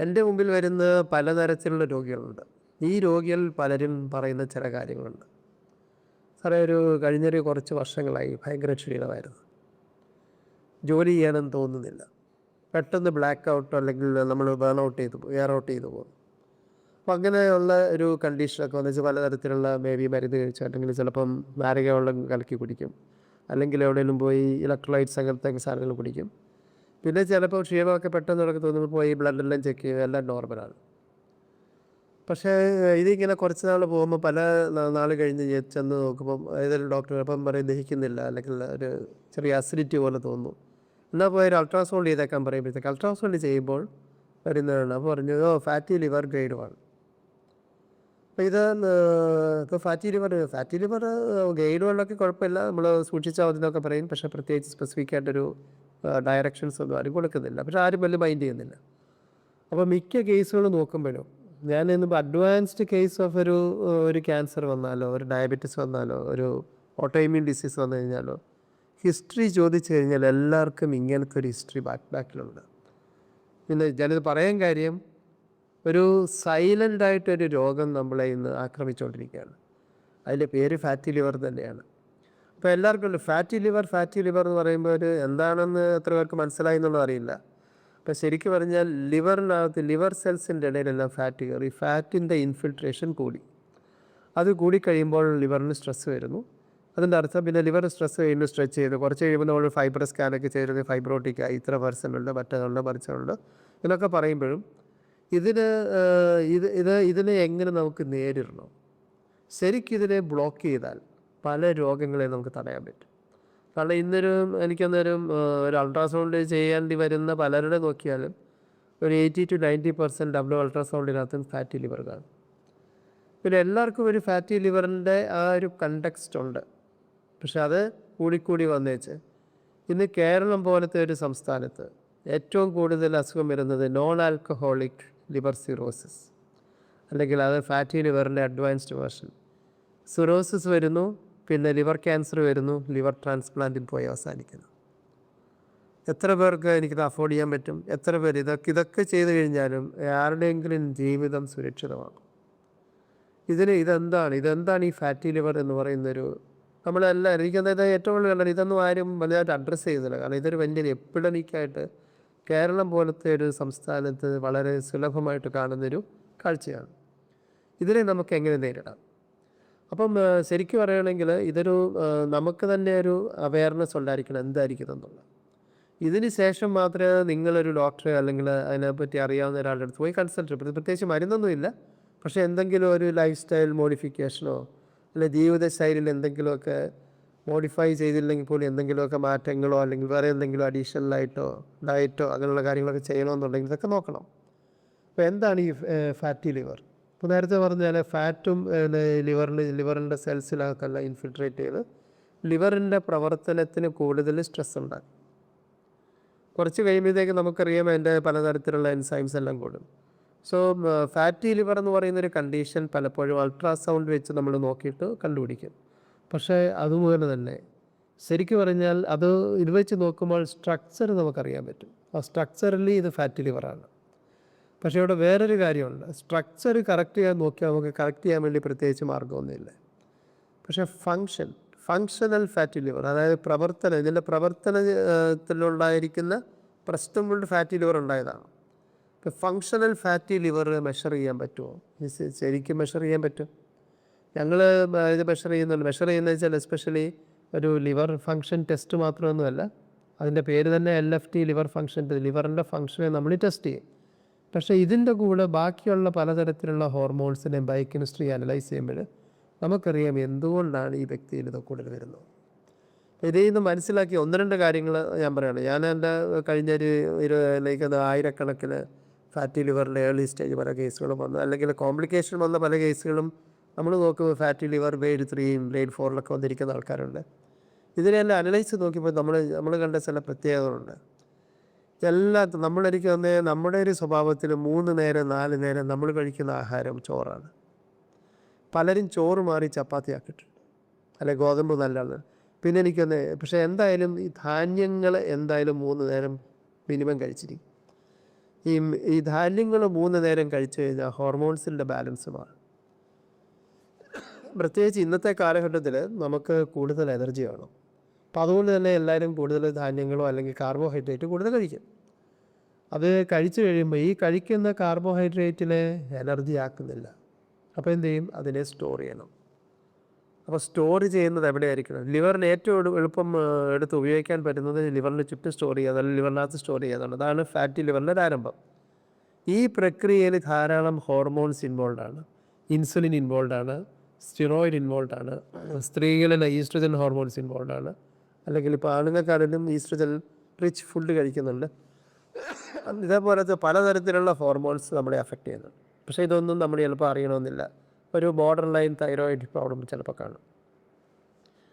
എന്റെ മുമ്പിൽ വരുന്ന പലതരത്തിലുള്ള രോഗികളുണ്ട്. ഈ രോഗികൾ പലരും പറയുന്ന ചില കാര്യങ്ങളുണ്ട്. സാറേ ഒരു കഴിഞ്ഞൊരു കുറച്ച് വർഷങ്ങളായി ഭയങ്കര ക്ഷീണമായിരുന്നു. ജോലി ചെയ്യാനെന്ന് തോന്നുന്നില്ല. പെട്ടെന്ന് ബ്ലാക്ക് ഔട്ട് അല്ലെങ്കിൽ നമ്മൾ ബേൺ ഔട്ട് ചെയ്ത് എയർ ഔട്ട് ചെയ്തു പോകും. അപ്പം അങ്ങനെയുള്ള ഒരു കണ്ടീഷനൊക്കെ വന്നു വെച്ചാൽ പലതരത്തിലുള്ള മേ ബി മരുന്ന് കഴിച്ചു അല്ലെങ്കിൽ ചിലപ്പം നാരക വെള്ളം കലക്കി കുടിക്കും. അല്ലെങ്കിൽ എവിടെയെങ്കിലും പോയി ഇലക്ട്രോലൈറ്റ്സ് അങ്ങനത്തെ സാധനങ്ങൾ കുടിക്കും. പിന്നെ ചിലപ്പോൾ ക്ഷീണമൊക്കെ പെട്ടെന്ന് തുടങ്ങി തോന്നുമ്പോൾ പോയി ബ്ലഡെല്ലാം ചെക്ക് ചെയ്യുക എല്ലാം നോർമലാണ് പക്ഷേ ഇതിങ്ങനെ കുറച്ച് നാൾ പോകുമ്പോൾ പല നാൾ കഴിഞ്ഞ് ചെന്ന് നോക്കുമ്പം ഏതൊരു ഡോക്ടർ അപ്പം പറയും ദഹിക്കുന്നില്ല അല്ലെങ്കിൽ ഒരു ചെറിയ അസിഡിറ്റി പോലെ തോന്നുന്നു എന്നാൽ പോയി ഒരു അൾട്രാസൗണ്ട് ചെയ്തേക്കാൻ പറയുമ്പോഴത്തേക്ക് അൾട്രാസൗണ്ട് ചെയ്യുമ്പോൾ വരുന്നതാണ്. അപ്പോൾ പറഞ്ഞു oh fatty liver grade one അപ്പോൾ ഇത് ഇപ്പോൾ fatty liver fatty liver grade വണ്ണൊക്കെ കുഴപ്പമില്ല. നമ്മൾ സൂക്ഷിച്ചാൽ മതി എന്നൊക്കെ പറയും. പക്ഷേ പ്രത്യേകിച്ച് സ്പെസിഫിക് ആയിട്ടൊരു ഡയറക്ഷൻസ് ഒന്നും ആരും കൊടുക്കുന്നില്ല പക്ഷെ ആരും വലിയ മൈൻഡ് ചെയ്യുന്നില്ല. അപ്പോൾ മിക്ക കേസുകൾ നോക്കുമ്പോഴും ഞാൻ ഇന്നിപ്പോൾ അഡ്വാൻസ്ഡ് കേസ് ഓഫ് ഒരു ഒരു ക്യാൻസർ വന്നാലോ ഒരു ഡയബറ്റിസ് വന്നാലോ ഒരു ഓട്ടോഇമ്യൂൺ ഡിസീസ് വന്നു കഴിഞ്ഞാലോ ഹിസ്റ്ററി ചോദിച്ചു കഴിഞ്ഞാൽ എല്ലാവർക്കും ഇങ്ങനത്തെ ഒരു ഹിസ്റ്ററി ബാക്ക് ബാക്കിലുണ്ട് പിന്നെ ഞാനിത് പറയാൻ കാര്യം ഒരു സൈലന്റായിട്ടൊരു രോഗം നമ്മളെ ഇന്ന് ആക്രമിച്ചുകൊണ്ടിരിക്കുകയാണ്. അതിന്റെ പേര് ഫാറ്റി ലിവർ തന്നെയാണ്. അപ്പോൾ എല്ലാവർക്കും ഉണ്ട്. ഫാറ്റി ലിവർ ഫാറ്റി ലിവർ എന്ന് പറയുമ്പോൾ ഒരു എന്താണെന്ന് എത്ര പേർക്ക് മനസ്സിലായി എന്നുള്ളത് അറിയില്ല. അപ്പോൾ ശരിക്കും പറഞ്ഞാൽ ലിവറിനകത്ത് ലിവർ സെൽസിന്റെ ഇടയിലെല്ലാം ഫാറ്റ് കയറി ഫാറ്റിന്റെ ഇൻഫിൽട്രേഷൻ കൂടി. അത് കൂടി കഴിയുമ്പോൾ ലിവറിന് സ്ട്രെസ് വരുന്നു. അതിന്റെ അർത്ഥം പിന്നെ ലിവർ സ്ട്രെസ് കഴിയുമ്പോൾ സ്ട്രെച്ച് ചെയ്ത് കുറച്ച് കഴിയുമ്പോൾ നമ്മൾ ഫൈബർ സ്കാനൊക്കെ ചെയ്തത് ഫൈബ്രോട്ടിക് ആയി ഇത്ര പെർസെന്റുണ്ട് മറ്റേതുണ്ട് മറിച്ചുണ്ട് എന്നൊക്കെ പറയുമ്പോഴും ഇതിന് ഇത് ഇത് ഇതിനെ എങ്ങനെ നമുക്ക് നേരിടണം? ശരിക്കും ഇതിനെ ബ്ലോക്ക് ചെയ്താൽ പല രോഗങ്ങളെ നമുക്ക് തടയാൻ പറ്റും. കാരണം ഇന്നൊരു എനിക്കൊന്നൊരു ഒരു അൾട്രാസൗണ്ട് ചെയ്യേണ്ടി വരുന്ന പലരുടെ നോക്കിയാലും ഒരു eighty to ninety percent W അൾട്രാസൗണ്ടിനകത്തും fatty liver കാണും. പിന്നെ എല്ലാവർക്കും ഒരു ഫാറ്റി ലിവറിന്റെ ആ ഒരു കണ്ടക്സ്റ്റ് ഉണ്ട്. പക്ഷെ അത് കൂടിക്കൂടി വന്നേച്ച്. ഇന്ന് കേരളം പോലത്തെ ഒരു സംസ്ഥാനത്ത് ഏറ്റവും കൂടുതൽ അസുഖം വരുന്നത് നോൺ ആൽക്കഹോളിക് ലിവർ സിറോസിസ് അല്ലെങ്കിൽ അത് ഫാറ്റി ലിവറിന്റെ അഡ്വാൻസ്ഡ് വേർഷൻ സിറോസിസ് വരുന്നു പിന്നെ ലിവർ ക്യാൻസർ വരുന്നു ലിവർ ട്രാൻസ്പ്ലാന്റിൽ പോയി അവസാനിക്കുന്നു. എത്ര പേർക്ക് എനിക്കിത് അഫോർഡ് ചെയ്യാൻ പറ്റും? എത്ര പേർ ഇതൊക്കെ ഇതൊക്കെ ചെയ്തു കഴിഞ്ഞാലും ആരുടെയെങ്കിലും ജീവിതം സുരക്ഷിതമാകും. ഇതിന് ഇതെന്താണ്? ഇതെന്താണ് ഈ ഫാറ്റി ലിവർ എന്ന് പറയുന്നൊരു നമ്മളെല്ലാം എനിക്കത് ഏറ്റവും കൂടുതൽ കണ്ടത് ഇതൊന്നും ആരും വലുതായിട്ട് അഡ്രസ്സ് ചെയ്യുന്നില്ല. കാരണം ഇതൊരു വലിയൊരു എപ്പിഡമിക്കായിട്ട് കേരളം പോലത്തെ ഒരു സംസ്ഥാനത്ത് വളരെ സുലഭമായിട്ട് കാണുന്നൊരു കാഴ്ചയാണ്. ഇതിനെ നമുക്ക് എങ്ങനെ നേരിടാം? അപ്പം ശരിക്കും പറയുകയാണെങ്കിൽ ഇതൊരു നമുക്ക് തന്നെ ഒരു അവയർനെസ് ഉണ്ടായിരിക്കണം എന്തായിരിക്കും എന്നുള്ളത് ഇതിന് ശേഷം മാത്രമേ നിങ്ങളൊരു ഡോക്ടറെ അല്ലെങ്കിൽ അതിനെപ്പറ്റി അറിയാവുന്ന ഒരാളുടെ അടുത്ത് പോയി കൺസൾട്ട് പ്രത്യേകിച്ച് മരുന്നൊന്നുമില്ല പക്ഷേ എന്തെങ്കിലും ഒരു ലൈഫ് സ്റ്റൈൽ മോഡിഫിക്കേഷനോ അല്ലെ ജീവിത ശൈലിയിൽ എന്തെങ്കിലുമൊക്കെ മോഡിഫൈ ചെയ്തില്ലെങ്കിൽ പോലും എന്തെങ്കിലുമൊക്കെ മാറ്റങ്ങളോ അല്ലെങ്കിൽ വേറെ എന്തെങ്കിലും അഡീഷണൽ ആയിട്ടോ ഡയറ്റോ അങ്ങനെയുള്ള കാര്യങ്ങളൊക്കെ ചെയ്യണമെന്നുണ്ടെങ്കിൽ ഇതൊക്കെ നോക്കണം. അപ്പോൾ എന്താണ് ഈ ഫാറ്റി ലിവർ ഇപ്പോൾ നേരത്തെ പറഞ്ഞാൽ ഫാറ്റും ലിവറിൽ ലിവറിന്റെ സെൽസിലാക്കല്ല ഇൻഫിൽട്രേറ്റ് ചെയ്ത് ലിവറിന്റെ പ്രവർത്തനത്തിന് കൂടുതൽ സ്ട്രെസ് ഉണ്ടാകും കുറച്ച് കഴിയുമ്പോഴത്തേക്ക് നമുക്കറിയാം അതിന്റെ പലതരത്തിലുള്ള എൻസൈംസ് എല്ലാം കൂടും. സോ ഫാറ്റി ലിവർ എന്ന് പറയുന്ന ഒരു കണ്ടീഷൻ പലപ്പോഴും അൾട്രാസൗണ്ട് വെച്ച് നമ്മൾ നോക്കിയിട്ട് കണ്ടുപിടിക്കും. പക്ഷേ അതുപോലെ തന്നെ ശരിക്കും പറഞ്ഞാൽ അത് ഇത് വെച്ച് നോക്കുമ്പോൾ സ്ട്രക്ചർ നമുക്കറിയാൻ പറ്റും. ആ സ്ട്രക്ചറലി ഇത് ഫാറ്റി ലിവറാണ്. പക്ഷേ ഇവിടെ വേറൊരു കാര്യമുണ്ട്. സ്ട്രക്ചർ കറക്റ്റ് ചെയ്യാൻ നോക്കിയാൽ നമുക്ക് കറക്റ്റ് ചെയ്യാൻ വേണ്ടി പ്രത്യേകിച്ച് മാർഗമൊന്നുമില്ല പക്ഷേ ഫങ്ഷൻ ഫങ്ഷണൽ ഫാറ്റി ലിവർ അതായത് പ്രവർത്തനം ഇതിന്റെ പ്രവർത്തനത്തിലുണ്ടായിരിക്കുന്ന പ്രശ്നം ഫാറ്റി ലിവർ ഉണ്ടായതാണ്. ഇപ്പോൾ ഫങ്ഷണൽ ഫാറ്റി ലിവർ മെഷർ ചെയ്യാൻ പറ്റുമോ? ശരിക്കും മെഷർ ചെയ്യാൻ പറ്റും? ഞങ്ങൾ ഇത് മെഷർ ചെയ്യുന്നുണ്ട്. മെഷർ ചെയ്യുന്നത് വെച്ചാൽ എസ്പെഷ്യലി ഒരു ലിവർ ഫങ്ഷൻ ടെസ്റ്റ് മാത്രമൊന്നുമല്ല. അതിന്റെ പേര് തന്നെ L F T liver function ലിവറിന്റെ ഫങ്ഷനെ നമ്മൾ ടെസ്റ്റ് ചെയ്യും. പക്ഷേ ഇതിന്റെ കൂടെ ബാക്കിയുള്ള പലതരത്തിലുള്ള ഹോർമോൺസിനെയും ബയോകെമിസ്ട്രി അനലൈസ് ചെയ്യുമ്പോൾ നമുക്കറിയാം എന്തുകൊണ്ടാണ് ഈ വ്യക്തിയിൽ ഇത് കൂടുതൽ വരുന്നത്. ഇതിൽ നിന്ന് മനസ്സിലാക്കിയ ഒന്ന് രണ്ട് കാര്യങ്ങൾ ഞാൻ പറയുകയാണ് ഞാൻ എന്റെ കഴിഞ്ഞ ഒരു ഇരുപതിലേക്ക് അത് ആയിരക്കണക്കിന് ഫാറ്റി ലിവറിന്റെ ഏർലി സ്റ്റേജ് പല കേസുകളും വന്നു. അല്ലെങ്കിൽ കോംപ്ലിക്കേഷൻ വന്ന പല കേസുകളും നമ്മൾ നോക്കുമ്പോൾ ഫാറ്റി ലിവർ ഗ്രേഡ് ത്രീയും ഗ്രേഡ് ഫോറിലൊക്കെ വന്നിരിക്കുന്ന ആൾക്കാരുണ്ട്. ഇതിനെല്ലാം അനലൈസ് നോക്കിയപ്പോൾ നമ്മൾ നമ്മൾ കണ്ട ചില പ്രത്യേകതകളുണ്ട്. എല്ലാത്തും നമ്മളെനിക്ക് തന്നെ നമ്മുടെ ഒരു സ്വഭാവത്തിൽ മൂന്ന് നേരം നാല് നേരം നമ്മൾ കഴിക്കുന്ന ആഹാരം ചോറാണ്. പലരും ചോറ് മാറി ചപ്പാത്തി ആക്കിയിട്ടുണ്ട്. അല്ലെ ഗോതമ്പ് നല്ലതാണ്. പിന്നെ എനിക്കൊന്ന് പക്ഷേ എന്തായാലും ഈ ധാന്യങ്ങൾ എന്തായാലും മൂന്ന് നേരം മിനിമം കഴിച്ചിരിക്കും. ഈ ഈ ധാന്യങ്ങൾ മൂന്ന് നേരം കഴിച്ചു കഴിഞ്ഞാൽ ഹോർമോൺസിന്റെ ബാലൻസ് മാറും. പ്രത്യേകിച്ച് ഇന്നത്തെ കാലഘട്ടത്തിൽ നമുക്ക് കൂടുതൽ എനർജി വേണം. അപ്പം അതുകൊണ്ട് തന്നെ എല്ലാവരും കൂടുതൽ ധാന്യങ്ങളോ അല്ലെങ്കിൽ കാർബോഹൈഡ്രേറ്റ് കൂടുതൽ കഴിക്കും. അത് കഴിച്ചു കഴിയുമ്പോൾ ഈ കഴിക്കുന്ന കാർബോഹൈഡ്രേറ്റിനെ എനർജി ആക്കുന്നില്ല. അപ്പോൾ എന്ത് ചെയ്യും? അതിനെ സ്റ്റോർ ചെയ്യണം. അപ്പോൾ സ്റ്റോർ ചെയ്യുന്നത് എവിടെയായിരിക്കണം? ലിവറിന് ഏറ്റവും എളു- എളുപ്പം എടുത്ത് ഉപയോഗിക്കാൻ പറ്റുന്നത് ലിവറിന് ചുറ്റും സ്റ്റോർ ചെയ്യുക അല്ലെങ്കിൽ ലിവറിനകത്ത് സ്റ്റോർ ചെയ്യാതാണ് അതാണ് ഫാറ്റി ലിവറിന്റെ ആരംഭം. ഈ പ്രക്രിയയിൽ ധാരാളം ഹോർമോൺസ് ഇൻവോൾവ് ആണ്. ഇൻസുലിൻ ഇൻവോൾവ് ആണ്. സ്റ്റിറോയിഡ് ഇൻവോൾവ് ആണ്. സ്ത്രീകളിൽ ഈസ്ട്രജൻ ഹോർമോൺസ് ഇൻവോൾവ് ആണ്. അല്ലെങ്കിൽ ഇപ്പോൾ ആണുങ്ങൾക്കാണെങ്കിലും ഈസ്ട്രജൻ റിച്ച് ഫുഡ് കഴിക്കുന്നുണ്ട്. ഇതേപോലത്തെ പലതരത്തിലുള്ള ഹോർമോൺസ് നമ്മളെ അഫക്റ്റ് ചെയ്യുന്നുണ്ട്. പക്ഷേ ഇതൊന്നും നമ്മൾ ചിലപ്പോൾ അറിയണമെന്നില്ല. ഒരു ബോർഡർ ലൈൻ തൈറോയിഡ് പ്രോബ്ലം ചിലപ്പോൾ കാണും.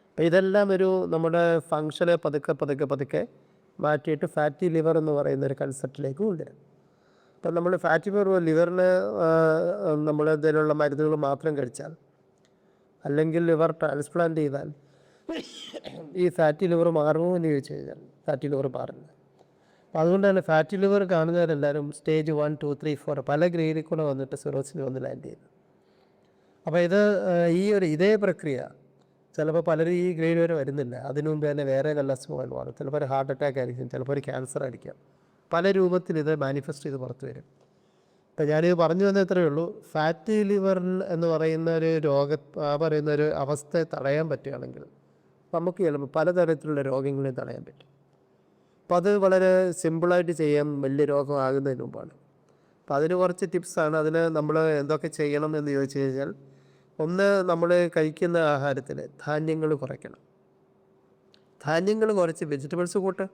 അപ്പോൾ ഇതെല്ലാം ഒരു നമ്മുടെ ഫങ്ഷനെ പതുക്കെ പതുക്കെ പതുക്കെ മാറ്റിയിട്ട് ഫാറ്റി ലിവർ എന്ന് പറയുന്ന ഒരു കൺസെപ്റ്റിലേക്ക് കൊണ്ടുവരും. അപ്പം നമ്മൾ ഫാറ്റി ലിവർ ലിവറിന് നമ്മൾ ഇതിനുള്ള മരുന്നുകൾ മാത്രം കഴിച്ചാൽ അല്ലെങ്കിൽ ലിവർ ട്രാൻസ്പ്ലാന്റ് ചെയ്താൽ ഈ ഫാറ്റി ലിവർ മാറുമോ എന്ന് ചോദിച്ചു കഴിഞ്ഞാൽ ഫാറ്റി ലിവർ മാറില്ല. അപ്പോൾ അതുകൊണ്ട് തന്നെ fatty liver കാണുന്നവരെല്ലാവരും stage one two three four പല ഗ്രേഡിൽ കൂടെ വന്നിട്ട് സിറോസിൽ വന്ന് ലാൻഡ് ചെയ്യുന്നു. അപ്പോൾ ഇത് ഈ ഒരു ഇതേ പ്രക്രിയ ചിലപ്പോൾ പലരും ഈ ഗ്രേഡ് വരെ വരുന്നില്ല. അതിനു മുമ്പ് തന്നെ വേറെ വല്ല അസുഖങ്ങൾ മാറും. ചിലപ്പോൾ ഒരു ഹാർട്ട് അറ്റാക്ക് ആയിരിക്കും ചിലപ്പോൾ ഒരു ക്യാൻസർ ആയിരിക്കാം. പല രൂപത്തിൽ ഇത് മാനിഫെസ്റ്റ് ചെയ്ത് പുറത്തു വരും. അപ്പം ഞാനിത് പറഞ്ഞു വന്നത്രേ ഉള്ളൂ. ഫാറ്റി ലിവർ എന്ന് പറയുന്ന ഒരു രോഗ പറയുന്ന ഒരു അവസ്ഥയെ തടയാൻ പറ്റുകയാണെങ്കിൽ നമുക്ക് ചിലപ്പോൾ പലതരത്തിലുള്ള രോഗങ്ങളെ തടയാൻ പറ്റും. അപ്പം അത് വളരെ സിമ്പിളായിട്ട് ചെയ്യാൻ വലിയ രോഗമാകുന്നതിന് മുമ്പാണ്. അപ്പം അതിന് കുറച്ച് ടിപ്സാണ് അതിന് നമ്മൾ എന്തൊക്കെ ചെയ്യണം എന്ന് ചോദിച്ചു കഴിഞ്ഞാൽ ഒന്ന് നമ്മൾ കഴിക്കുന്ന ആഹാരത്തിൽ ധാന്യങ്ങൾ കുറയ്ക്കണം. ധാന്യങ്ങൾ കുറച്ച് വെജിറ്റബിൾസ് കൂട്ട്.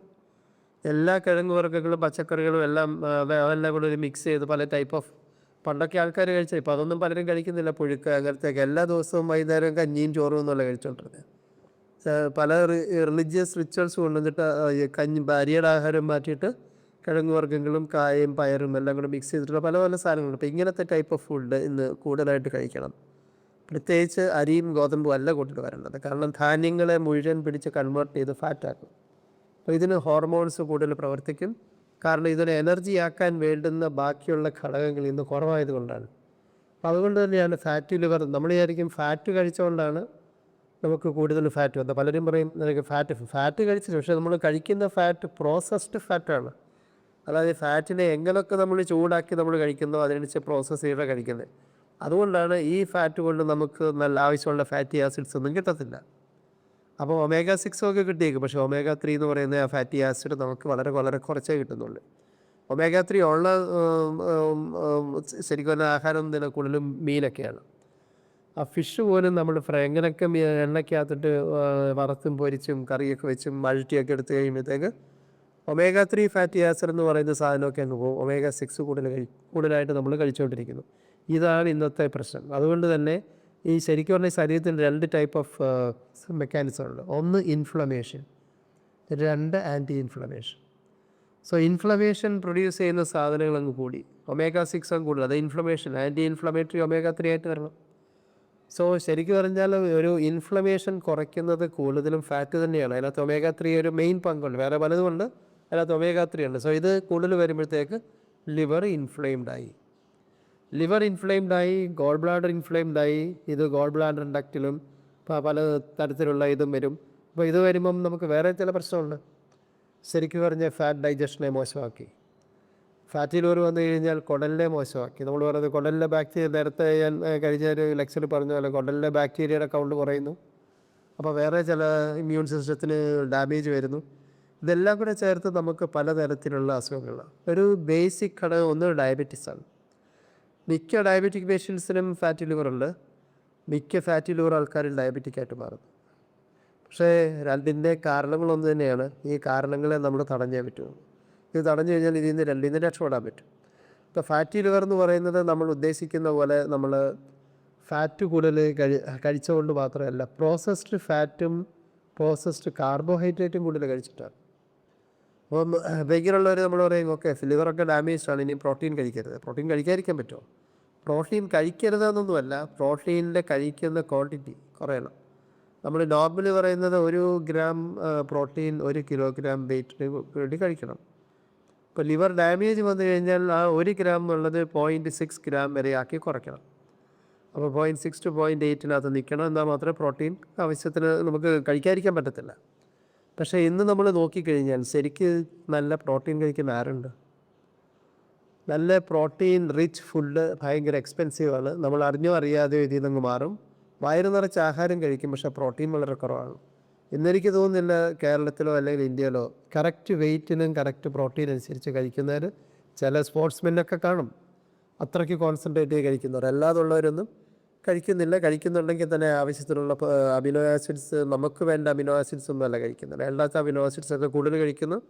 എല്ലാ കിഴങ്ങ് വർഗങ്ങളും പച്ചക്കറികളും എല്ലാം ആ, കൂടെ ഒരു മിക്സ് ചെയ്ത് പല ടൈപ്പ് ഓഫ് പണ്ടൊക്കെ ആൾക്കാർ കഴിച്ചത് ഇപ്പോൾ അതൊന്നും പലരും കഴിക്കുന്നില്ല. പുഴുക്ക് അങ്ങനത്തെയൊക്കെ. എല്ലാ ദിവസവും വൈകുന്നേരം കഞ്ഞിയും ചോറും എന്നുള്ള കഴിച്ചുകൊണ്ടിരുന്നത് പല റിലീജിയസ് റിച്വൽസ് കൊണ്ടുവന്നിട്ട് കഞ്ഞി ഭാര്യയുടെ ആഹാരം മാറ്റിയിട്ട് കിഴങ്ങ് വർഗങ്ങളും കായയും പയറും എല്ലാം കൂടെ മിക്സ് ചെയ്തിട്ടുള്ള പല പല സാധനങ്ങളുണ്ട്. അപ്പോൾ ഇങ്ങനത്തെ ടൈപ്പ് ഓഫ് ഫുഡ് ഇന്ന് കൂടുതലായിട്ട് കഴിക്കണം. പ്രത്യേകിച്ച് അരിയും ഗോതമ്പും അല്ല കൂട്ടിട്ട് വരേണ്ടത്. കാരണം ധാന്യങ്ങളെ മുഴുവൻ പിടിച്ച് കൺവേർട്ട് ചെയ്ത് ഫാറ്റാക്കും അപ്പോൾ ഇതിന് ഹോർമോൺസ് കൂടുതൽ പ്രവർത്തിക്കും. കാരണം ഇതിനെ എനർജി ആക്കാൻ വേണ്ടുന്ന ബാക്കിയുള്ള ഘടകങ്ങൾ ഇന്ന് കുറവായതുകൊണ്ടാണ് അപ്പോൾ അതുകൊണ്ട് തന്നെയാണ് ഫാറ്റ് ലിവർ നമ്മൾ വിചാരിക്കും ഫാറ്റ് കഴിച്ചുകൊണ്ടാണ് നമുക്ക് കൂടുതൽ ഫാറ്റ് വന്നത് പലരും പറയും നിനക്ക് ഫാറ്റ് ഫാറ്റ് കഴിച്ചിട്ട് പക്ഷേ നമ്മൾ കഴിക്കുന്ന ഫാറ്റ് പ്രോസസ്ഡ് ഫാറ്റാണ് അതായത് ഫാറ്റിനെ എങ്ങനെയൊക്കെ നമ്മൾ ചൂടാക്കി നമ്മൾ കഴിക്കുന്നോ അതിനനുസരിച്ച് പ്രോസസ്സ് ചെയ്താണ് കഴിക്കുന്നത്. അതുകൊണ്ടാണ് ഈ ഫാറ്റ് കൊണ്ട് നമുക്ക് നല്ല ആവശ്യമുള്ള ഫാറ്റി ആസിഡ്സ് ഒന്നും കിട്ടത്തില്ല. അപ്പോൾ ഒമേഗ സിക്സ് ഒക്കെ കിട്ടിയേക്കും. പക്ഷേ ഒമേഗ ത്രീ എന്ന് പറയുന്ന ആ ഫാറ്റി ആസിഡ് നമുക്ക് വളരെ വളരെ കുറച്ചേ കിട്ടുന്നുള്ളൂ. ഒമേഗ ത്രീ ഉള്ള ശരിക്കും ആഹാരം തന്നെ കൂടുതലും മീനൊക്കെയാണ്. ആ ഫിഷ് പോലും നമ്മൾ ഫ്രൈ എങ്ങനെയൊക്കെ എണ്ണയ്ക്കകത്തിട്ട് വറുത്തും പൊരിച്ചും കറിയൊക്കെ വെച്ചും മഴറ്റിയൊക്കെ എടുത്ത് കഴിയുമ്പോഴത്തേക്ക് ഒമേഗ ത്രീ ഫാറ്റി ആസിഡ് എന്ന് പറയുന്ന സാധനമൊക്കെ അങ്ങ് പോകും. ഒമേഗ സിക്സ് കൂടുതൽ കഴി കൂടുതലായിട്ട് നമ്മൾ കഴിച്ചുകൊണ്ടിരിക്കുന്നു. ഇതാണ് ഇന്നത്തെ പ്രശ്നം. അതുകൊണ്ട് തന്നെ ഈ ശരിക്കും പറഞ്ഞാൽ ശരീരത്തിന് രണ്ട് ടൈപ്പ് ഓഫ് മെക്കാനിസം ഉണ്ട്. ഒന്ന് ഇൻഫ്ലമേഷൻ രണ്ട് anti inflammation so inflammation produce ചെയ്യുന്ന സാധനങ്ങൾ അങ്ങ് കൂടി. ഒമേഗ സിക്സ് അങ്ങ് കൂടുതൽ അത് inflammation anti inflammatory omega three ആയിട്ട് വരണം. സോ ശരിക്കും പറഞ്ഞാൽ ഒരു ഇൻഫ്ലമേഷൻ കുറയ്ക്കുന്നത് കൂടുതലും ഫാറ്റ് തന്നെയാണ്. അതിനകത്ത് ഒമേഗ ത്രീ ഒരു മെയിൻ പങ്കുണ്ട്. വേറെ പലതുമുണ്ട് അതിനകത്ത് ഒമേഗ ത്രീ ഉണ്ട്. സോ ഇത് കൂടുതൽ വരുമ്പോഴത്തേക്ക് ലിവർ ഇൻഫ്ലെയിംഡ് ആയി. ലിവർ ഇൻഫ്ലെയിംഡ് ആയി ഗോൾ ബ്ലാഡർ ഇൻഫ്ലെയിംഡ് ആയി. ഇത് ഗോൾ ബ്ലാഡർ ഡക്റ്റിലും പല തരത്തിലുള്ള ഇതും വരും. അപ്പോൾ ഇത് വരുമ്പം നമുക്ക് വേറെ ചില പ്രശ്നമുണ്ട് ശരിക്കും പറഞ്ഞാൽ ഫാറ്റ് ഡൈജഷനെ മോശമാക്കി. ഫാറ്റി ലിവർ വന്നു കഴിഞ്ഞാൽ കുടലിനെ മോശമാക്കി. നമ്മൾ പറയുന്നത് കുടലിലെ ബാക്ടീരിയ നേരത്തെ ഞാൻ കഴിഞ്ഞ ഒരു ലെക്ചറിൽ പറഞ്ഞ പോലെ കുടലിലെ ബാക്ടീരിയയുടെ കൗണ്ട് കുറയുന്നു. അപ്പോൾ വേറെ ചില ഇമ്മ്യൂൺ സിസ്റ്റത്തിന് ഡാമേജ് വരുന്നു. ഇതെല്ലാം കൂടെ ചേർത്ത് നമുക്ക് പലതരത്തിലുള്ള അസുഖങ്ങളാണ്. ഒരു ബേസിക് ഘടകം ഒന്ന് ഡയബറ്റീസാണ് മിക്ക ഡയബറ്റിക് പേഷ്യൻസിനും ഫാറ്റി ലിവർ ഉണ്ട്. മിക്ക ഫാറ്റി ലിവർ ആൾക്കാരും ഡയബറ്റിക് ആയിട്ട് മാറുന്നു. പക്ഷേ രണ്ടിന്റെ കാരണങ്ങളൊന്നു തന്നെയാണ്. ഈ കാരണങ്ങളെ നമ്മൾ തടഞ്ഞേ പറ്റുള്ളൂ. ഇത് തടഞ്ഞു കഴിഞ്ഞാൽ ഇതിൽ നിന്ന് രണ്ടിൽ നിന്ന് രക്ഷപ്പെടാൻ പറ്റും. ഇപ്പോൾ ഫാറ്റി ലിവർ എന്ന് പറയുന്നത് നമ്മൾ ഉദ്ദേശിക്കുന്ന പോലെ നമ്മൾ ഫാറ്റ് കൂടുതൽ കഴി കഴിച്ചുകൊണ്ട് മാത്രമല്ല പ്രോസസ്ഡ് ഫാറ്റും പ്രോസസ്ഡ് കാർബോഹൈഡ്രേറ്റും കൂടുതൽ കഴിച്ചിട്ടാണ്. അപ്പം വെഗിനുള്ളവർ നമ്മൾ പറയും ഓക്കെ ലിവറൊക്കെ ഡാമേജ് ആണ് ഇനി പ്രോട്ടീൻ കഴിക്കരുത്. പ്രോട്ടീൻ കഴിക്കാതിരിക്കാൻ പറ്റുമോ? പ്രോട്ടീൻ കഴിക്കരുതെന്നൊന്നുമല്ല പ്രോട്ടീനിന്റെ കഴിക്കുന്ന ക്വാണ്ടിറ്റി കുറയണം. നമ്മൾ നോർമലി പറയുന്നത് ഒരു ഗ്രാം പ്രോട്ടീൻ ഒരു കിലോഗ്രാം വെയിറ്റിന് വേണ്ടി കഴിക്കണം. ഇപ്പോൾ ലിവർ ഡാമേജ് വന്നു കഴിഞ്ഞാൽ ആ ഒരു ഗ്രാം എന്നുള്ളത് പോയിന്റ് സിക്സ് ഗ്രാം വരെ ആക്കി കുറയ്ക്കണം. അപ്പോൾ പോയിന്റ് സിക്സ് ടു പോയിന്റ് എയ്റ്റിനകത്ത് നിൽക്കണം എന്നാൽ മാത്രമേ പ്രോട്ടീൻ ആവശ്യത്തിന് നമുക്ക് കഴിക്കാതിരിക്കാൻ പറ്റത്തില്ല. പക്ഷേ ഇന്ന് നമ്മൾ നോക്കിക്കഴിഞ്ഞാൽ ശരിക്ക് നല്ല പ്രോട്ടീൻ കഴിക്കുന്ന ആരുണ്ട്? നല്ല പ്രോട്ടീൻ റിച്ച് ഫുഡ് ഭയങ്കര എക്സ്പെൻസീവാണ് നമ്മൾ അറിഞ്ഞോ അറിയാതെ ഇതിൽ നിന്ന് മാറും. വയറ് നിറച്ച് ആഹാരം കഴിക്കും പക്ഷേ പ്രോട്ടീൻ വളരെ കുറവാണ്. ഇന്നെനിക്ക് തോന്നുന്നില്ല കേരളത്തിലോ അല്ലെങ്കിൽ ഇന്ത്യയിലോ കറക്റ്റ് വെയിറ്റിനും കറക്റ്റ് പ്രോട്ടീൻ അനുസരിച്ച് കഴിക്കുന്നവർ ചില സ്പോർട്സ്മെന്നൊക്കെ കാണും. അത്രയ്ക്ക് കോൺസെൻട്രേറ്റ് ചെയ്ത് കഴിക്കുന്നവർ. അല്ലാതുള്ളവരൊന്നും കഴിക്കുന്നില്ല. കഴിക്കുന്നുണ്ടെങ്കിൽ തന്നെ ആവശ്യത്തിനുള്ള അമിനോ ആസിഡ്സ് നമുക്ക് വേണ്ട അമിനോ ആസിഡ്സ് ഒന്നും അല്ല കഴിക്കുന്നില്ല അല്ലാത്ത അമിനോ ആസിഡ്സ് ഒക്കെ കൂടുതൽ കഴിക്കുന്നു.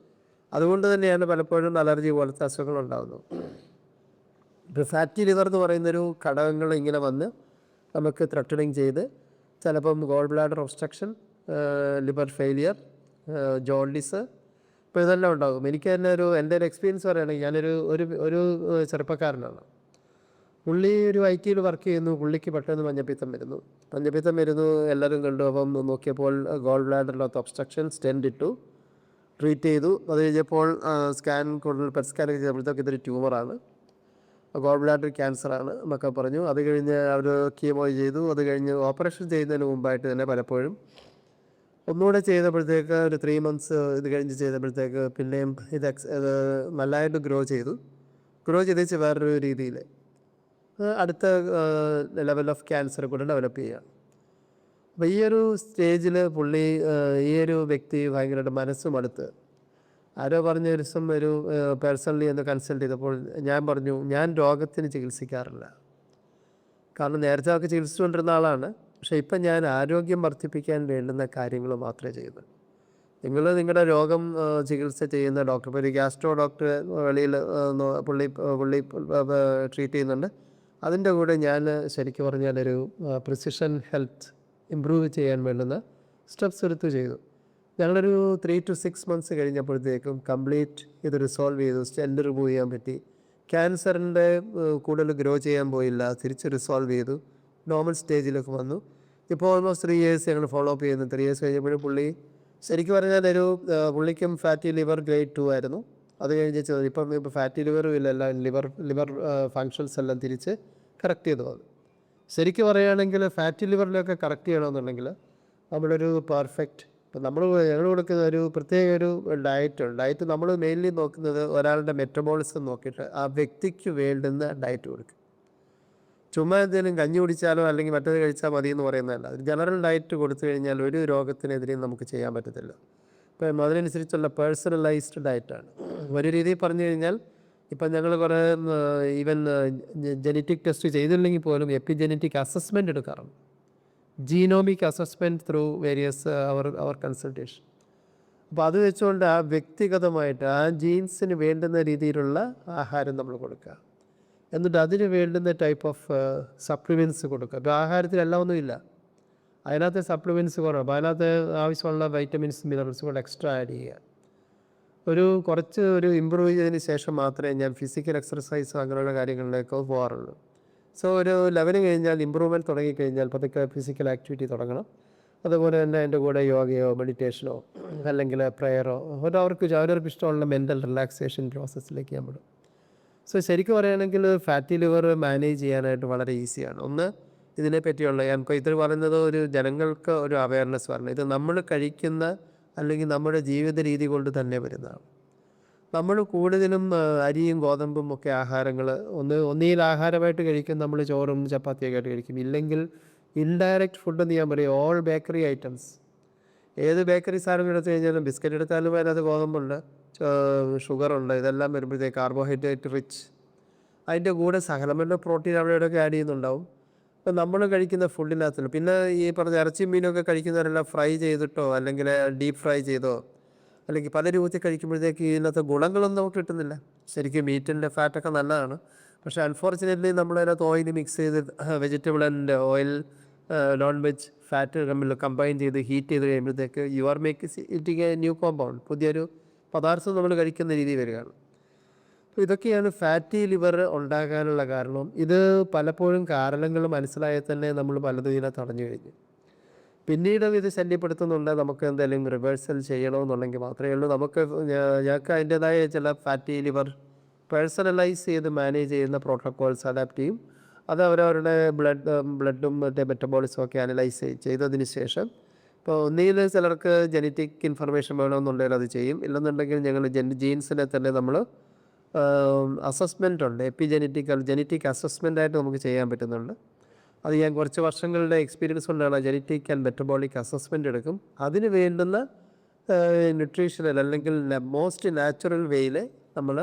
അതുകൊണ്ട് തന്നെയാണ് പലപ്പോഴും അലർജി പോലത്തെ അസുഖങ്ങൾ ഉണ്ടാകുന്നത് ഇപ്പോൾ ഫാറ്റി ലിവർ എന്ന് പറയുന്നൊരു ഘടകങ്ങൾ ഇങ്ങനെ വന്ന് നമുക്ക് ത്രട്ടണിങ് ചെയ്ത് ചിലപ്പം gall bladder obstruction liver failure jaundice ഇപ്പോൾ ഇതെല്ലാം ഉണ്ടാകും. എനിക്ക് തന്നെ ഒരു എന്റെ ഒരു എക്സ്പീരിയൻസ് പറയുകയാണെങ്കിൽ ഞാനൊരു ഒരു ഒരു ചെറുപ്പക്കാരനാണ്. പുള്ളി ഒരു ഐ ടിയിൽ വർക്ക് ചെയ്യുന്നു. പുള്ളിക്ക് പെട്ടെന്ന് മഞ്ഞപ്പിത്തം വരുന്നു. മഞ്ഞപ്പിത്തം വരുന്നു. എല്ലാവരും കണ്ടു. അപ്പം നോക്കിയപ്പോൾ ഗോൾ ബ്ലാഡറിനകത്ത് ഒബ്സ്ട്രക്ഷൻ സ്റ്റെൻഡ് ഇട്ടു. ട്രീറ്റ് ചെയ്തു. അത് കഴിഞ്ഞപ്പോൾ സ്കാൻ കൂടുതൽ പെറ്റ് സ്കാൻ ചെയ്തപ്പോഴത്തേക്ക് ഇതൊരു ട്യൂമറാണ് ഗോൾ ബ്ലാഡർ ക്യാൻസറാണ് എന്നൊക്കെ പറഞ്ഞു. അത് കഴിഞ്ഞ് അവർ കീമോ ചെയ്തു. അത് കഴിഞ്ഞ് ഓപ്പറേഷൻ ചെയ്യുന്നതിന് മുമ്പായിട്ട് തന്നെ പലപ്പോഴും ഒന്നുകൂടെ ചെയ്തപ്പോഴത്തേക്ക് ഒരു ത്രീ മന്ത്സ് ഇത് കഴിഞ്ഞ് ചെയ്തപ്പോഴത്തേക്ക് പിന്നെയും ഇത് എക്സ് ഇത് നല്ലതായിട്ട് ഗ്രോ ചെയ്തു. ഗ്രോ ചെയ്തേച്ച് വേറൊരു രീതിയിൽ അടുത്ത ലെവൽ ഓഫ് ക്യാൻസർ കൂടെ ഡെവലപ്പ് ചെയ്യുക അപ്പോൾ ഈ ഒരു സ്റ്റേജിൽ പുള്ളി ഈ ഒരു വ്യക്തി ഭയങ്കരമായിട്ട് മനസ്സും അടുത്ത് ആരോ പറഞ്ഞ ഒരു ദിവസം ഒരു പേഴ്സണലി ഒന്ന് കൺസൾട്ട് ചെയ്തപ്പോൾ ഞാൻ പറഞ്ഞു ഞാൻ രോഗത്തിന് ചികിത്സിക്കാറില്ല. കാരണം നേരത്തെ ഒക്കെ ചികിത്സിച്ചുകൊണ്ടിരുന്ന ആളാണ്. പക്ഷേ ഇപ്പം ഞാൻ ആരോഗ്യം വർദ്ധിപ്പിക്കാൻ വേണ്ടുന്ന കാര്യങ്ങൾ മാത്രമേ ചെയ്യുന്നു നിങ്ങൾ നിങ്ങളുടെ രോഗം ചികിത്സ ചെയ്യുന്ന ഡോക്ടർ ഇപ്പോൾ ഒരു ഗ്യാസ്ട്രോ ഡോക്ടർ വെളിയിൽ പുള്ളി പുള്ളി ട്രീറ്റ് ചെയ്യുന്നുണ്ട്. അതിന്റെ കൂടെ ഞാൻ ശരിക്കും പറഞ്ഞാൽ ഒരു പ്രിസിഷൻ ഹെൽത്ത് ഇമ്പ്രൂവ് ചെയ്യാൻ വേണ്ടുന്ന സ്റ്റെപ്സ് എടുത്ത് ചെയ്തു. ഞങ്ങളൊരു ത്രീ ടു സിക്സ് മന്ത്സ് കഴിഞ്ഞപ്പോഴത്തേക്കും കംപ്ലീറ്റ് ഇത് റിസോൾവ് ചെയ്തു. സ്റ്റെൻഡ് റിമൂവ് ചെയ്യാൻ പറ്റി. ക്യാൻസറിന്റെ കൂടുതൽ ഗ്രോ ചെയ്യാൻ പോയില്ല. തിരിച്ച് റിസോൾവ് ചെയ്തു. നോർമൽ സ്റ്റേജിലേക്ക് വന്നു. ഇപ്പോൾ ഓൾമോസ്റ്റ് ത്രീ ഇയേഴ്സ് ഞങ്ങൾ ഫോളോ അപ്പ് ചെയ്യുന്നു. ത്രീ ഇയേഴ്സ് കഴിഞ്ഞപ്പോഴും പുള്ളി ശരിക്കും പറഞ്ഞാൽ ഒരു പുള്ളിക്കും ഫാറ്റി ലിവർ ഗ്രേഡ് ടു ആയിരുന്നു. അത് കഴിഞ്ഞ് ഇപ്പം ഇപ്പോൾ ഫാറ്റി ലിവറും ഇല്ല എല്ലാം ലിവർ ലിവർ ഫങ്ഷൻസ് എല്ലാം തിരിച്ച് കറക്റ്റ് ചെയ്തു അത് ശരിക്കും പറയുകയാണെങ്കിൽ ഫാറ്റി ലിവറിലൊക്കെ കറക്റ്റ് ചെയ്യണമെന്നുണ്ടെങ്കിൽ നമ്മളൊരു പെർഫെക്റ്റ് ഇപ്പം നമ്മൾ ഞങ്ങൾ കൊടുക്കുന്ന ഒരു പ്രത്യേക ഒരു ഡയറ്റ് ഉണ്ട്. ഡയറ്റ് നമ്മൾ മെയിൻലി നോക്കുന്നത് ഒരാളുടെ മെറ്റബോളിസം നോക്കിയിട്ട് ആ വ്യക്തിക്ക് വേണ്ടുന്ന ഡയറ്റ് കൊടുക്കും ചുമ്മാ എന്തെങ്കിലും കഞ്ഞി കുടിച്ചാലോ അല്ലെങ്കിൽ മറ്റേത് കഴിച്ചാൽ മതി എന്ന് പറയുന്നതല്ല ജനറൽ ഡയറ്റ് കൊടുത്തു കഴിഞ്ഞാൽ ഒരു രോഗത്തിനെതിരെയും നമുക്ക് ചെയ്യാൻ പറ്റത്തില്ല. ഇപ്പം അതിനനുസരിച്ചുള്ള പേഴ്സണലൈസ്ഡ് ഡയറ്റാണ് ഒരു രീതിയിൽ പറഞ്ഞു കഴിഞ്ഞാൽ ഇപ്പം ഞങ്ങൾ കുറേ ഈവൻ ജനറ്റിക് ടെസ്റ്റ് ചെയ്തില്ലെങ്കിൽ പോലും എപ്പിജനറ്റിക് അസസ്മെന്റ് എടുക്കാറുണ്ട്. ജീനോമിക് അസസ്മെന്റ് ത്രൂ വേരിയസ് അവർ അവർ കൺസൾട്ടേഷൻ അപ്പോൾ അത് വെച്ചുകൊണ്ട് ആ വ്യക്തിഗതമായിട്ട് ആ ജീൻസിന് വേണ്ടുന്ന രീതിയിലുള്ള ആഹാരം നമ്മൾ കൊടുക്കുക. എന്നിട്ട് അതിന് വേണ്ടുന്ന ടൈപ്പ് ഓഫ് സപ്ലിമെന്റ്സ് കൊടുക്കുക. ഇപ്പോൾ ആഹാരത്തിൽ എല്ലാം ഒന്നുമില്ല അതിനകത്ത് സപ്ലിമെന്റ്സ് കുറവ്. അപ്പോൾ അതിനകത്ത് ആവശ്യമുള്ള വൈറ്റമിൻസ് മിനറൽസ് കൂടെ എക്സ്ട്രാ ആഡ് ചെയ്യുക. ഒരു കുറച്ച് ഒരു ഇമ്പ്രൂവ് ചെയ്തതിന് ശേഷം മാത്രമേ ഞാൻ ഫിസിക്കൽ എക്സർസൈസ് അങ്ങനെയുള്ള കാര്യങ്ങളിലേക്ക് പോകാറുള്ളൂ. സോ ഒരു ലെവൽ കഴിഞ്ഞാൽ ഇമ്പ്രൂവ്മെന്റ് തുടങ്ങിക്കഴിഞ്ഞാൽ പതുക്കെ ഫിസിക്കൽ ആക്ടിവിറ്റി തുടങ്ങണം. അതുപോലെ തന്നെ എന്റെ കൂടെ യോഗയോ മെഡിറ്റേഷനോ അല്ലെങ്കിൽ പ്രെയറോ അവർക്ക് അവരവർക്ക് ഇഷ്ടമുള്ള മെന്റൽ റിലാക്സേഷൻ പ്രോസസ്സിലേക്ക് ഞാൻ വിടും. സോ ശരിക്കും പറയുകയാണെങ്കിൽ ഫാറ്റി ലിവർ മാനേജ് ചെയ്യാനായിട്ട് വളരെ ഈസിയാണ് ഒന്ന് ഇതിനെ പറ്റിയുള്ള ഞാൻ ഇത് പറയുന്നത് ഒരു ജനങ്ങൾക്ക് ഒരു അവയർനെസ് വരണം ഇത് നമ്മൾ കഴിക്കുന്ന അല്ലെങ്കിൽ നമ്മുടെ ജീവിത രീതി കൊണ്ട് തന്നെ വരുന്നതാണ്. നമ്മൾ കൂടുതലും അരിയും ഗോതമ്പും ഒക്കെ ആഹാരങ്ങൾ ഒന്ന് ഒന്നിയിൽ ആഹാരമായിട്ട് കഴിക്കും നമ്മൾ ചോറും ചപ്പാത്തിയൊക്കെ ആയിട്ട് കഴിക്കും. ഇല്ലെങ്കിൽ ഇൻഡയറക്റ്റ് ഫുഡ് എന്ന് ഞാൻ പറയും ഓൾ ബേക്കറി ഐറ്റംസ് ഏത് ബേക്കറി സാധനം എടുത്തു കഴിഞ്ഞാലും ബിസ്ക്കറ്റ് എടുത്താലും അതിനകത്ത് ഗോതമ്പുണ്ട്. ഷുഗറുണ്ട്. ഇതെല്ലാം വരുമ്പോഴത്തേക്ക് കാർബോഹൈഡ്രേറ്റ് റിച്ച്. അതിന്റെ കൂടെ സകലമെല്ലാം പ്രോട്ടീൻ അവിടെ ഇവിടെയൊക്കെ ആഡ് ചെയ്യുന്നുണ്ടാവും. ഇപ്പം നമ്മൾ കഴിക്കുന്ന ഫുഡിനകത്തുള്ള പിന്നെ ഈ പറഞ്ഞ ഇറച്ചി മീനൊക്കെ കഴിക്കുന്നവരെല്ലാം ഫ്രൈ ചെയ്തിട്ടോ അല്ലെങ്കിൽ ഡീപ്പ് ഫ്രൈ ചെയ്തോ അല്ലെങ്കിൽ പല രൂപത്തിൽ കഴിക്കുമ്പോഴത്തേക്ക് ഇതിനകത്ത് ഗുണങ്ങളൊന്നും നമുക്ക് കിട്ടുന്നില്ല. ശരിക്കും മീറ്റിന്റെ ഫാറ്റൊക്കെ നല്ലതാണ്. പക്ഷേ അൺഫോർച്ചുനേറ്റ്ലി നമ്മളതിനകത്ത് ഓയിൽ മിക്സ് ചെയ്ത് vegetable and oil non veg fat തമ്മിൽ കമ്പൈൻ ചെയ്ത് ഹീറ്റ് ചെയ്ത് കഴിയുമ്പോഴത്തേക്ക് you are make eating a new compound പുതിയൊരു പദാർത്ഥം നമ്മൾ കഴിക്കുന്ന രീതി വരികയാണ്. അപ്പോൾ ഇതൊക്കെയാണ് ഫാറ്റി ലിവർ ഉണ്ടാകാനുള്ള കാരണവും ഇത് പലപ്പോഴും കാരണങ്ങൾ മനസ്സിലായാൽ തന്നെ നമ്മൾ പലതും ഇതിനെ തടഞ്ഞു കഴിഞ്ഞു. പിന്നീടും ഇത് ശല്യപ്പെടുത്തുന്നുണ്ട്. നമുക്ക് എന്തെങ്കിലും റിവേഴ്സൽ ചെയ്യണമെന്നുണ്ടെങ്കിൽ മാത്രമേ ഉള്ളൂ. നമുക്ക് ഞങ്ങൾക്ക് അതിന്റെതായ ചില ഫാറ്റി ലിവർ പേഴ്സണലൈസ് ചെയ്ത് മാനേജ് ചെയ്യുന്ന പ്രോട്ടോക്കോൾസ് അഡാപ്റ്റ് ചെയ്യും. അത് അവരവരുടെ ബ്ലഡ് ബ്ലഡും മറ്റേ മെറ്റബോളിസും ഒക്കെ അനലൈസ് ചെയ്തതിന് ശേഷം ഇപ്പോൾ ഒന്നുകിൽ ചിലർക്ക് ജനറ്റിക് ഇൻഫർമേഷൻ വേണമെന്നുണ്ടെങ്കിൽ അത് ചെയ്യും. ഇല്ലെന്നുണ്ടെങ്കിൽ ഞങ്ങൾ ജൻ ജീൻസിനെ തന്നെ നമ്മൾ അസസ്മെന്റ് ഉണ്ട്. എപ്പിജനറ്റിക്കൽ ജനറ്റിക് അസസ്മെന്റ് ആയിട്ട് നമുക്ക് ചെയ്യാൻ പറ്റുന്നുണ്ട്. അത് ഞാൻ കുറച്ച് വർഷങ്ങളുടെ എക്സ്പീരിയൻസ് കൊണ്ടാണ് ജനറ്റിക് ആൻഡ് മെറ്റബോളിക് അസസ്മെന്റ് എടുക്കും. അതിന് വേണ്ടുന്ന ന്യൂട്രീഷണൽ അല്ലെങ്കിൽ മോസ്റ്റ് നാച്ചുറൽ വേയിൽ നമ്മൾ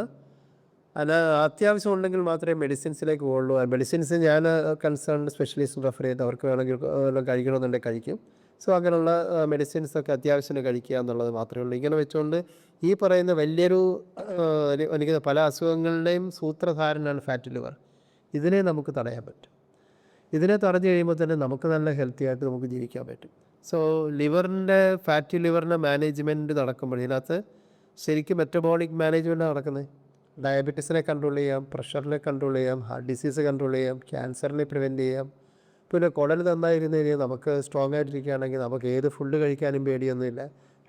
അല്ല അത്യാവശ്യം ഉണ്ടെങ്കിൽ മാത്രമേ മെഡിസിൻസിലേക്ക് പോകുള്ളൂ മെഡിസിൻസ് ഞാൻ കൺസേൺ സ്പെഷ്യലിസ്റ്റ് റെഫർ ചെയ്ത് അവർക്ക് വേണമെങ്കിൽ കഴിക്കണമെന്നുണ്ടെങ്കിൽ കഴിക്കും. സോ അങ്ങനെയുള്ള മെഡിസിൻസ് ഒക്കെ അത്യാവശ്യത്തിന് കഴിക്കുക എന്നുള്ളത് മാത്രമേ ഉള്ളൂ. ഇങ്ങനെ വെച്ചുകൊണ്ട് ഈ പറയുന്ന വലിയൊരു എനിക്ക് പല അസുഖങ്ങളുടെയും സൂത്രധാരനാണ് ഫാറ്റ് ലിവർ ഇതിനെ നമുക്ക് തടയാൻ പറ്റും. ഇതിനെ തടഞ്ഞു കഴിയുമ്പോൾ തന്നെ നമുക്ക് നല്ല ഹെൽത്തി ആയിട്ട് നമുക്ക് ജീവിക്കാൻ പറ്റും. സോ ലിവറിന്റെ ഫാറ്റി ലിവറിന്റെ മാനേജ്മെന്റ് നടക്കുമ്പോൾ ഇതിനകത്ത് ശരിക്കും മെറ്റബോളിക് മാനേജ്മെന്റ് നടക്കുന്നത്. ഡയബറ്റീസിനെ കൺട്രോൾ ചെയ്യാം പ്രഷറിനെ കൺട്രോൾ ചെയ്യാം ഹാർട്ട് ഡിസീസ് കൺട്രോൾ ചെയ്യാം ക്യാൻസറിനെ പ്രിവെന്റ് ചെയ്യാം. പിന്നെ കുടൽ നന്നായിരുന്നു കഴിഞ്ഞാൽ നമുക്ക് സ്ട്രോങ് ആയിട്ടിരിക്കുകയാണെങ്കിൽ നമുക്ക് ഏത് ഫുഡ് കഴിക്കാനും പേടിയൊന്നുമില്ല.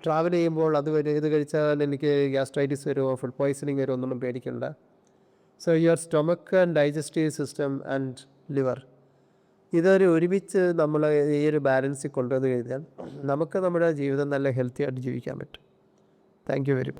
ട്രാവൽ ചെയ്യുമ്പോൾ അത് ഇത് കഴിച്ചാൽ എനിക്ക് ഗ്യാസ്ട്രൈറ്റിസ് വരുമോ ഫുഡ് പോയ്സണിങ് വരുമോ ഒന്നും പേടിക്കണ്ട. So your stomach and digestive system and liver ഇതൊരു ഒരുമിച്ച് നമ്മൾ ഈ ഒരു ബാലൻസിൽ കൊണ്ടുവന്ന് കഴിഞ്ഞാൽ നമുക്ക് നമ്മുടെ ജീവിതം നല്ല ഹെൽത്തി ആയിട്ട് ജീവിക്കാൻ പറ്റും. Thank you very much